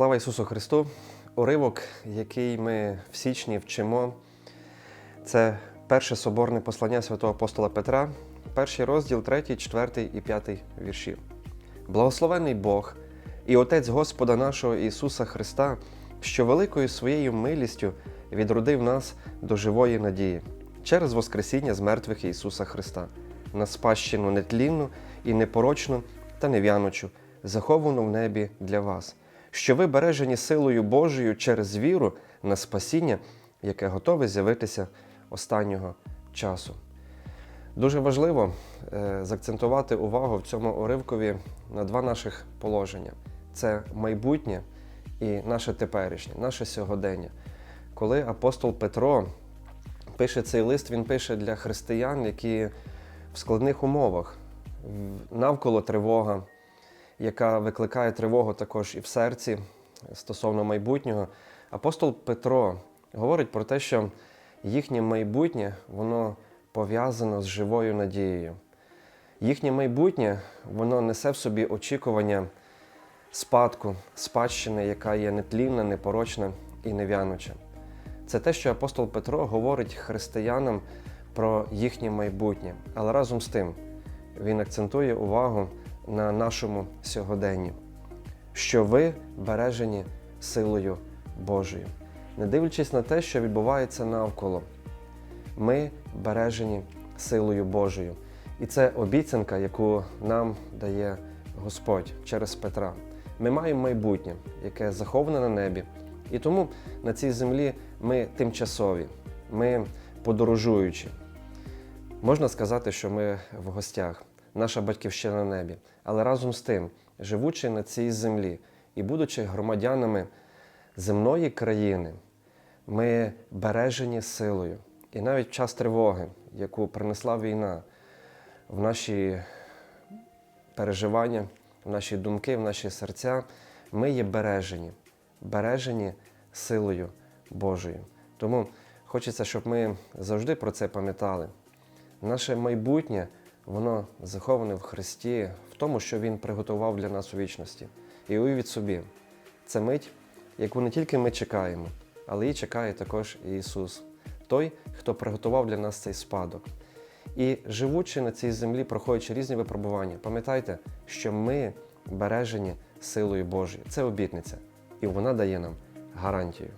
Слава Ісусу Христу! Уривок, який ми в січні вчимо, це перше соборне послання святого апостола Петра, перший розділ, 3, 4 і 5 вірші. Благословений Бог і Отець Господа нашого Ісуса Христа, що великою своєю милістю відродив нас до живої надії через Воскресіння з мертвих Ісуса Христа, на спадщину нетлінну і непорочну та нев'яночу, заховану в небі для вас, що ви бережені силою Божою через віру на спасіння, яке готове з'явитися останнього часу. Дуже важливо е, заакцентувати увагу в цьому уривкові на два наших положення: це майбутнє і наше теперішнє, наше сьогодення. Коли апостол Петро пише цей лист, він пише для християн, які в складних умовах, навколо тривога, яка викликає тривогу також і в серці стосовно майбутнього. Апостол Петро говорить про те, що їхнє майбутнє воно пов'язано з живою надією. Їхнє майбутнє воно несе в собі очікування спадку, спадщини, яка є нетлінна, непорочна і нев'януча. Це те, що апостол Петро говорить християнам про їхнє майбутнє. Але разом з тим він акцентує увагу на нашому сьогоденні, що ви бережені силою Божою. Не дивлячись на те, що відбувається навколо, ми бережені силою Божою. І це обіцянка, яку нам дає Господь через Петра. Ми маємо майбутнє, яке заховане на небі. І тому на цій землі ми тимчасові, ми подорожуючі. Можна сказати, що ми в гостях, наша батьківщина на небі. Але разом з тим, живучи на цій землі і будучи громадянами земної країни, ми бережені силою. І навіть в час тривоги, яку принесла війна, в наші переживання, в наші думки, в наші серця, ми є бережені, бережені силою Божою. Тому хочеться, щоб ми завжди про це пам'ятали. Наше майбутнє, воно заховане в Христі, в тому, що Він приготував для нас у вічності. І уявіть собі, це мить, яку не тільки ми чекаємо, але і чекає також Ісус, той, хто приготував для нас цей спадок. І живучи на цій землі, проходячи різні випробування, пам'ятайте, що ми бережені силою Божою. Це обітниця, і вона дає нам гарантію.